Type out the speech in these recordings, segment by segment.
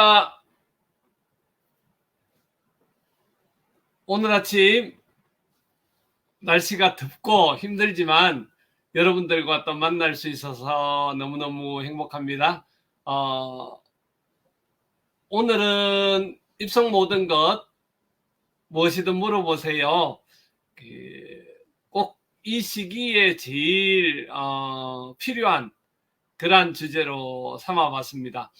반갑습니다. 오늘 아침 날씨가 덥고 힘들지만 여러분들과 또 만날 수 있어서 너무너무 행복합니다. 어, 오늘은 입성 모든 것 무엇이든 물어보세요. 꼭 이 시기에 제일 어, 필요한 그러한 주제로 삼아봤습니다.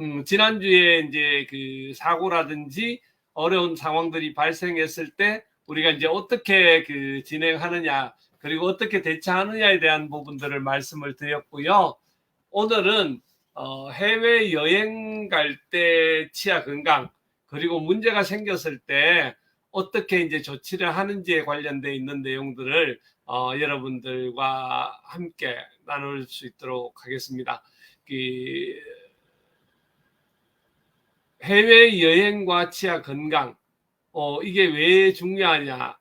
음, 지난주에 이제 그 사고라든지 어려운 상황들이 발생했을 때 우리가 이제 어떻게 그 진행하느냐 그리고 어떻게 대처하느냐에 대한 부분들을 말씀을 드렸고요. 오늘은 어, 해외 여행 갈 때 치아 건강 그리고 문제가 생겼을 때 어떻게 이제 조치를 하는지에 관련돼 있는 내용들을 어, 여러분들과 함께 나눌 수 있도록 하겠습니다. 그 해외 여행과 치아 건강 어, 이게 왜 중요하냐?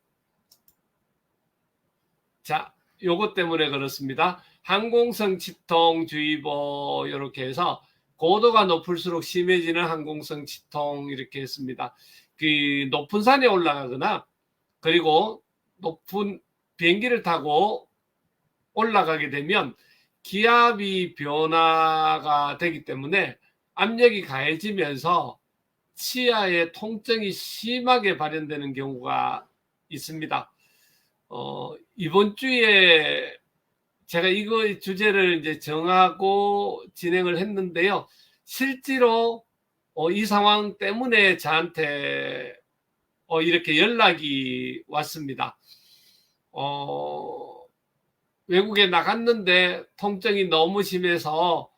자, 요것 때문에 그렇습니다. 항공성 치통 주의보 이렇게 해서 고도가 높을수록 심해지는 항공성 치통 이렇게 했습니다. 그 높은 산에 올라가거나 그리고 높은 비행기를 타고 올라가게 되면 기압이 변화가 되기 때문에 압력이 가해지면서 치아의 통증이 심하게 발현되는 경우가 있습니다. 어, 이번 주에 제가 이거 주제를 이제 정하고 진행을 했는데요. 실제로 어, 이 상황 때문에 저한테 어, 이렇게 연락이 왔습니다. 어, 외국에 나갔는데 통증이 너무 심해서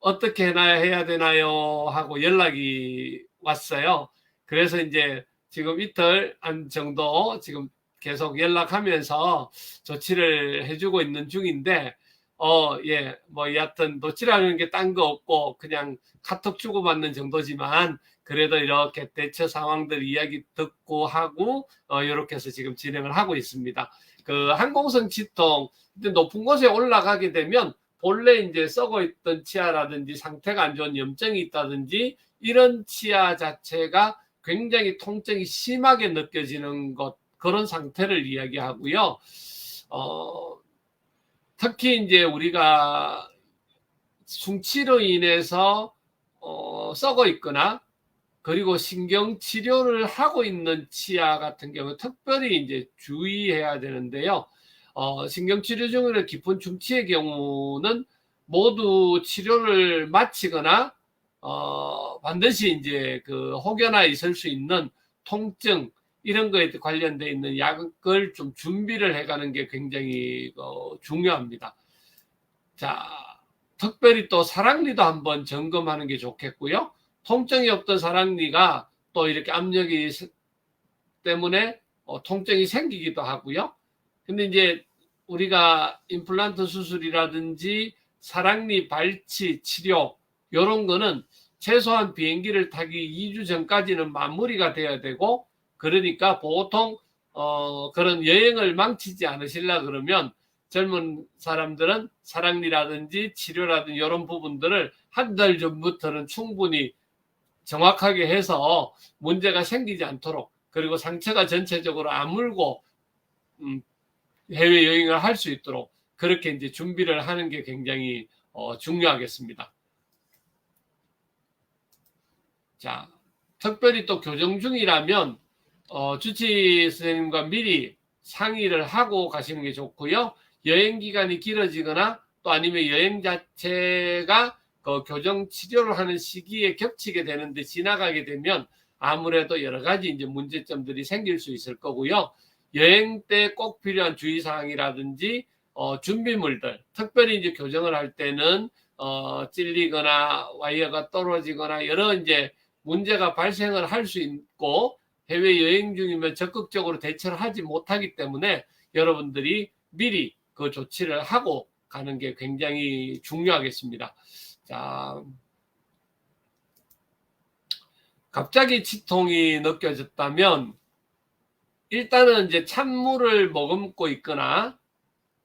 어떻게 해놔야 해야 되나요? 하고 연락이 왔어요. 그래서 이제 지금 이틀 한 정도 지금 계속 연락하면서 조치를 해주고 있는 중인데, 어, 예, 뭐, 여하튼 노치라는 게 딴 거 없고, 그냥 카톡 주고받는 정도지만, 그래도 이렇게 대처 상황들 이야기 듣고 하고, 어, 이렇게 해서 지금 진행을 하고 있습니다. 그 항공성 치통, 높은 곳에 올라가게 되면, 본래 이제 썩어 있던 치아라든지 상태가 안 좋은 염증이 있다든지, 이런 치아 자체가 굉장히 통증이 심하게 느껴지는 것, 그런 상태를 이야기하고요. 어, 특히 이제 우리가 충치로 인해서 어, 썩어 있거나 그리고 신경 치료를 하고 있는 치아 같은 경우 특별히 이제 주의해야 되는데요. 어, 신경 치료 중에는 깊은 충치의 경우는 모두 치료를 마치거나 어, 반드시 이제 그 혹여나 있을 수 있는 통증 이런 거에 관련돼 있는 약을 좀 준비를 해가는 게 굉장히 어, 중요합니다. 자, 특별히 또 사랑니도 한번 점검하는 게 좋겠고요. 통증이 없던 사랑니가 또 이렇게 압력이 때문에 어, 통증이 생기기도 하고요. 근데 이제 우리가 임플란트 수술이라든지 사랑니 발치 치료 이런 거는 최소한 비행기를 타기 2주 전까지는 마무리가 돼야 되고 그러니까 보통 어, 그런 여행을 망치지 않으실라 그러면 젊은 사람들은 사랑니라든지 치료라든지 이런 부분들을 한 달 전부터는 충분히 정확하게 해서 문제가 생기지 않도록 그리고 상처가 전체적으로 아물고 음, 해외 여행을 할 수 있도록 그렇게 이제 준비를 하는 게 굉장히 어, 중요하겠습니다. 자, 특별히 또 교정 중이라면 어, 주치 선생님과 미리 상의를 하고 가시는 게 좋고요. 여행 기간이 길어지거나 또 아니면 여행 자체가 그 교정 치료를 하는 시기에 겹치게 되는데 지나가게 되면 아무래도 여러 가지 이제 문제점들이 생길 수 있을 거고요. 여행 때 꼭 필요한 주의사항이라든지 어, 준비물들, 특별히 이제 교정을 할 때는 어, 찔리거나 와이어가 떨어지거나 여러 이제 문제가 발생을 할 수 있고 해외 여행 중이면 적극적으로 대처를 하지 못하기 때문에 여러분들이 미리 그 조치를 하고 가는 게 굉장히 중요하겠습니다. 자, 갑자기 치통이 느껴졌다면 일단은 이제 찬물을 머금고 있거나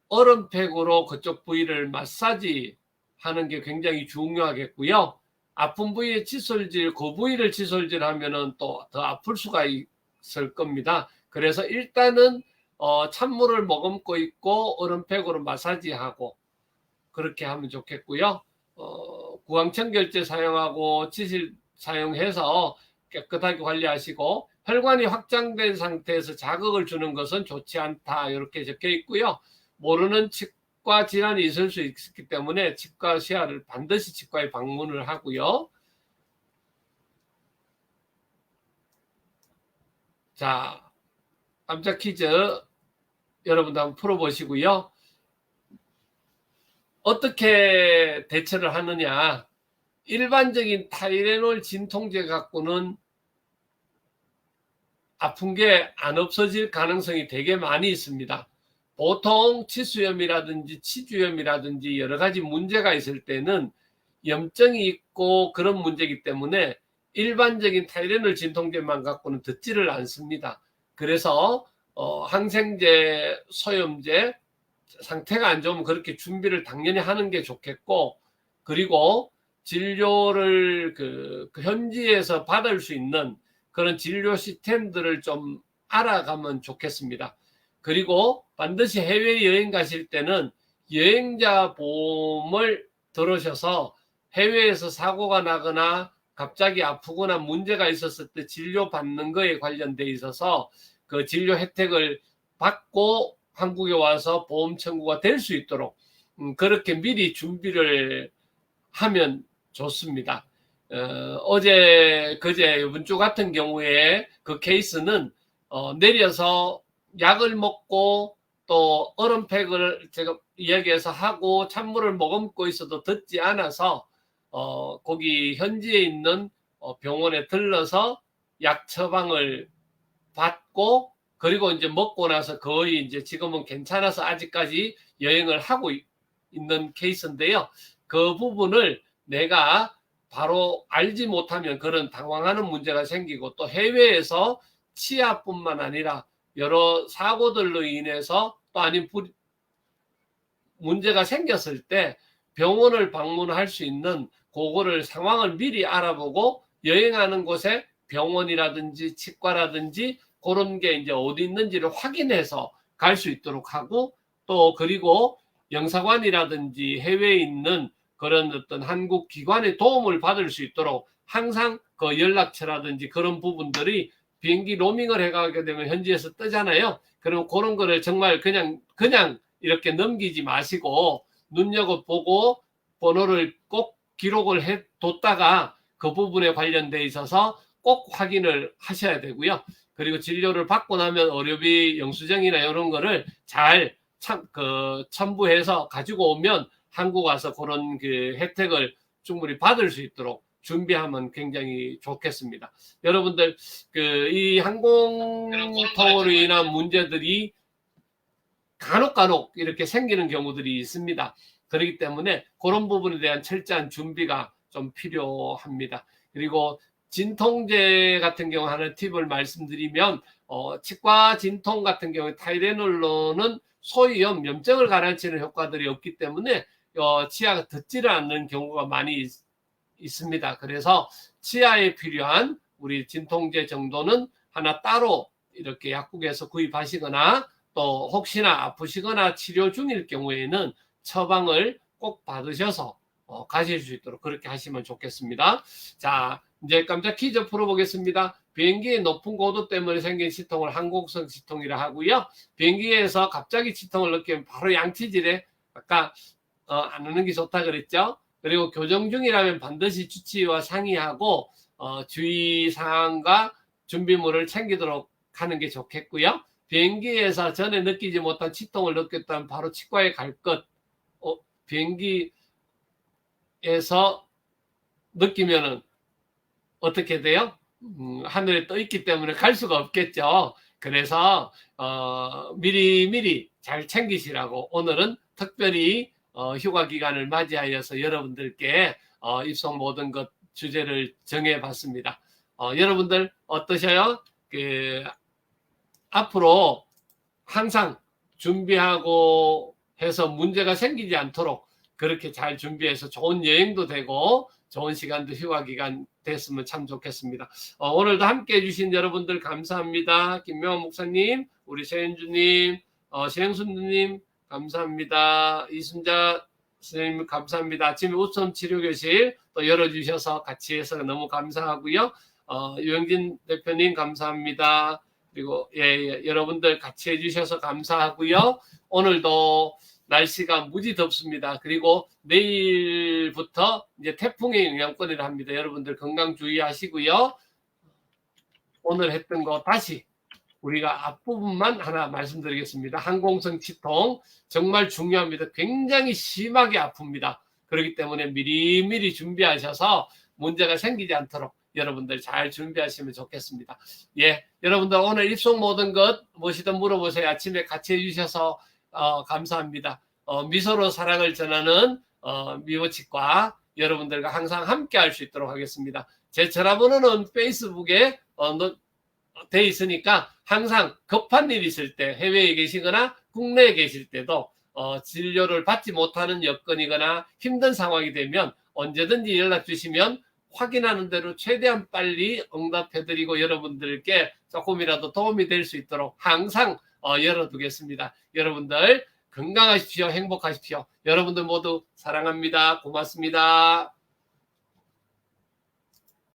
얼음팩으로 그쪽 부위를 마사지 하는 게 굉장히 중요하겠고요. 아픈 부위에 칫솔질, 그 부위를 칫솔질 하면은 또 더 아플 수가 있을 겁니다. 그래서 일단은 어, 찬물을 머금고 있고 얼음팩으로 마사지하고 그렇게 하면 좋겠고요. 어, 구강청 결제 사용하고 치실 사용해서 깨끗하게 관리하시고 혈관이 확장된 상태에서 자극을 주는 것은 좋지 않다 이렇게 적혀 있고요. 모르는 치과 질환이 있을 수 있기 때문에 치과 시야를 반드시 치과에 방문을 하고요. 자, 깜짝 퀴즈 여러분도 한번 풀어보시고요. 어떻게 대처를 하느냐? 일반적인 타이레놀 진통제 갖고는 아픈 게 안 없어질 가능성이 되게 많이 있습니다. 보통 치수염이라든지 치주염이라든지 여러 가지 문제가 있을 때는 염증이 있고 그런 문제이기 때문에 일반적인 타이레놀 진통제만 갖고는 듣지를 않습니다. 그래서 어, 항생제, 소염제 상태가 안 좋으면 그렇게 준비를 당연히 하는 게 좋겠고 그리고 진료를 그, 그 현지에서 받을 수 있는 그런 진료 시스템들을 좀 알아가면 좋겠습니다. 그리고 반드시 해외 여행 가실 때는 여행자 보험을 들으셔서 해외에서 사고가 나거나 갑자기 아프거나 문제가 있었을 때 진료 받는 거에 관련돼 있어서 그 진료 혜택을 받고 한국에 와서 보험 청구가 될 수 있도록 음, 그렇게 미리 준비를 하면 좋습니다. 어, 제 그제 이번 주 같은 경우에 그 케이스는 어, 내려서 약을 먹고 또 얼음팩을 제가 이야기해서 하고 찬물을 머금고 있어도 듣지 않아서 어, 거기 현지에 있는 어, 병원에 들러서 약 처방을 받고 그리고 이제 먹고 나서 거의 이제 지금은 괜찮아서 아직까지 여행을 하고 있는 케이스인데요. 그 부분을 내가 바로 알지 못하면 그런 당황하는 문제가 생기고 또 해외에서 치아뿐만 아니라 여러 사고들로 인해서 또 아닌 문제가 생겼을 때 병원을 방문할 수 있는 그거를 상황을 미리 알아보고 여행하는 곳에 병원이라든지 치과라든지 그런 게 이제 어디 있는지를 확인해서 갈 수 있도록 하고 또 그리고 영사관이라든지 해외에 있는 그런 어떤 한국 기관의 도움을 받을 수 있도록 항상 그 연락처라든지 그런 부분들이 비행기 로밍을 해가게 되면 현지에서 뜨잖아요. 그럼 그런 거를 정말 그냥 그냥 이렇게 넘기지 마시고 눈여겨 보고 번호를 꼭 기록을 해 뒀다가 그 부분에 관련돼 있어서 꼭 확인을 하셔야 되고요. 그리고 진료를 받고 나면 의료비 영수증이나 이런 거를 잘 참, 그, 첨부해서 가지고 오면 한국 와서 그런 그 혜택을 충분히 받을 수 있도록 준비하면 굉장히 좋겠습니다. 여러분들, 그, 이 항공통으로 인한 문제들이 간혹 간혹 이렇게 생기는 경우들이 있습니다. 그렇기 때문에 그런 부분에 대한 철저한 준비가 좀 필요합니다. 그리고 진통제 같은 경우 하는 팁을 말씀드리면 어, 치과 진통 같은 경우에 타이레놀로는 소위염, 염증을 가라앉히는 효과들이 없기 때문에 어, 치아가 듣지를 않는 경우가 많이 있, 있습니다. 그래서 치아에 필요한 우리 진통제 정도는 하나 따로 이렇게 약국에서 구입하시거나 또 혹시나 아프시거나 치료 중일 경우에는 처방을 꼭 받으셔서 어, 가실 수 있도록 그렇게 하시면 좋겠습니다. 자, 이제 깜짝 퀴즈 풀어보겠습니다. 비행기의 높은 고도 때문에 생긴 치통을 항공성 치통이라 하고요. 비행기에서 갑자기 치통을 느끼면 바로 양치질에 아까 어, 안 하는 게 좋다 그랬죠. 그리고 교정 중이라면 반드시 주치의와 상의하고 어, 주의 사항과 준비물을 챙기도록 하는 게 좋겠고요. 비행기에서 전에 느끼지 못한 치통을 느꼈다면 바로 치과에 갈 것. 어, 비행기에서 느끼면은 어떻게 돼요? 음, 하늘에 떠 있기 때문에 갈 수가 없겠죠. 그래서 어, 미리 미리 잘 챙기시라고 오늘은 특별히 어, 휴가 기간을 맞이하여서 여러분들께 어, 입성 모든 것 주제를 정해봤습니다. 어, 여러분들 어떠셔요? 그 앞으로 항상 준비하고 해서 문제가 생기지 않도록 그렇게 잘 준비해서 좋은 여행도 되고 좋은 시간도 휴가 기간 됐으면 참 좋겠습니다. 어, 오늘도 함께 해주신 여러분들 감사합니다. 김명호 목사님, 우리 최현주님, 어, 최영순님 감사합니다. 이순자 선생님 감사합니다. 아침에 우선 치료교실 또 열어주셔서 같이 해서 너무 감사하고요. 어, 유영진 대표님 감사합니다. 그리고 예, 예, 여러분들 같이 해주셔서 감사하고요. 오늘도 날씨가 무지 덥습니다. 그리고 내일부터 이제 태풍의 영향권이라 합니다. 여러분들 건강 주의하시고요. 오늘 했던 거 다시 우리가 앞부분만 하나 말씀드리겠습니다. 항공성 치통 정말 중요합니다. 굉장히 심하게 아픕니다. 그렇기 때문에 미리미리 준비하셔서 문제가 생기지 않도록 여러분들 잘 준비하시면 좋겠습니다. 예, 여러분들 오늘 입속 모든 것 무엇이든 물어보세요. 아침에 같이 해주셔서 어, 감사합니다. 어, 미소로 사랑을 전하는 어, 미호치과 여러분들과 항상 함께 할 수 있도록 하겠습니다. 제 전화번호는 페이스북에 어, 노- 돼 있으니까 항상 급한 일 있을 때 해외에 계시거나 국내에 계실 때도 어, 진료를 받지 못하는 여건이거나 힘든 상황이 되면 언제든지 연락 주시면 확인하는 대로 최대한 빨리 응답해드리고 여러분들께 조금이라도 도움이 될 수 있도록 항상 어, 열어두겠습니다. 여러분들 건강하십시오. 행복하십시오. 여러분들 모두 사랑합니다. 고맙습니다.